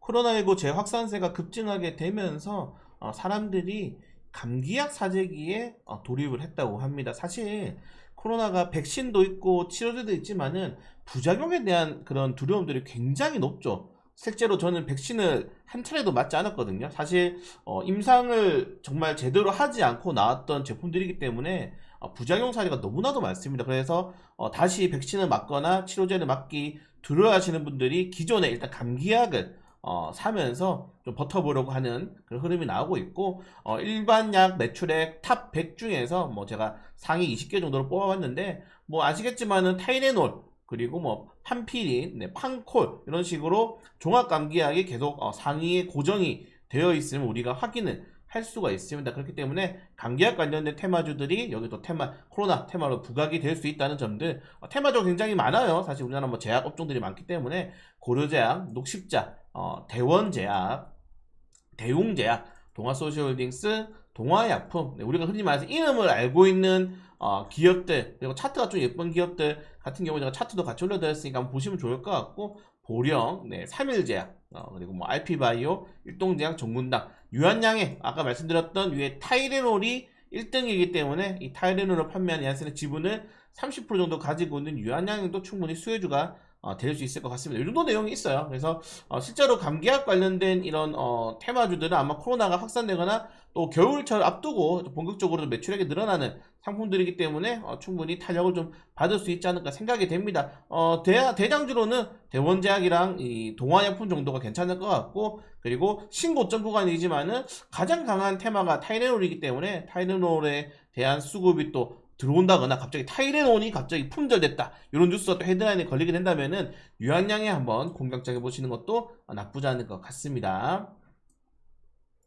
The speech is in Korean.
코로나19 재확산세가 급증하게 되면서 어, 사람들이 감기약 사재기에 어, 돌입을 했다고 합니다. 사실 코로나가 백신도 있고 치료제도 있지만은 부작용에 대한 그런 두려움들이 굉장히 높죠. 실제로 저는 백신을 한 차례도 맞지 않았거든요. 사실 어, 임상을 정말 제대로 하지 않고 나왔던 제품들이기 때문에 어, 부작용 사례가 너무나도 많습니다. 그래서 어, 다시 백신을 맞거나 치료제를 맞기 두려워하시는 분들이 기존에 일단 감기약을 어, 사면서 좀 버텨보려고 하는 그런 흐름이 나오고 있고 어, 일반 약 매출액 탑 100 중에서 뭐 제가 상위 20개 정도로 뽑아봤는데 뭐 아시겠지만은 타이레놀 그리고 뭐 판피린, 네, 판콜 이런 식으로 종합 감기약이 계속 어, 상위에 고정이 되어 있으면 우리가 확인을 할 수가 있습니다. 그렇기 때문에 감기약 관련된 테마주들이 여기 또 테마 코로나 테마로 부각이 될 수 있다는 점들 어, 테마주가 굉장히 많아요. 사실 우리나라 뭐 제약 업종들이 많기 때문에 고려제약, 녹십자, 어, 대원제약, 대웅제약, 동아소시홀딩스, 동아약품 네, 우리가 흔히 말해서 이름을 알고 있는 어, 기업들 그리고 차트가 좀 예쁜 기업들 같은 경우 제가 차트도 같이 올려드렸으니까 한번 보시면 좋을 것 같고 보령, 네, 3일제약 어, 그리고 뭐 RP바이오, 일동제약, 정문당. 유한양의 아까 말씀드렸던 위에 타이레놀이 1등이기 때문에 이 타이레놀을 판매하는 얀센의 지분을 30% 정도 가지고 있는 유한양도 충분히 수혜주가 어, 될 수 있을 것 같습니다. 이 정도 내용이 있어요. 그래서 어, 실제로 감기약 관련된 이런 어, 테마주들은 아마 코로나가 확산되거나 또 겨울철 앞두고 본격적으로 매출액이 늘어나는 상품들이기 때문에 어, 충분히 탄력을 좀 받을 수 있지 않을까 생각이 됩니다. 어, 대, 대장주로는 대원제약이랑 이 동화약품 정도가 괜찮을 것 같고 그리고 신고점 구간이지만은 가장 강한 테마가 타이레놀이기 때문에 타이레놀에 대한 수급이 또 들어온다거나 갑자기 타이레놀이 갑자기 품절됐다 이런 뉴스가 또 헤드라인에 걸리게 된다면은 유한양에 한번 공격적해 보시는 것도 나쁘지 않을 것 같습니다.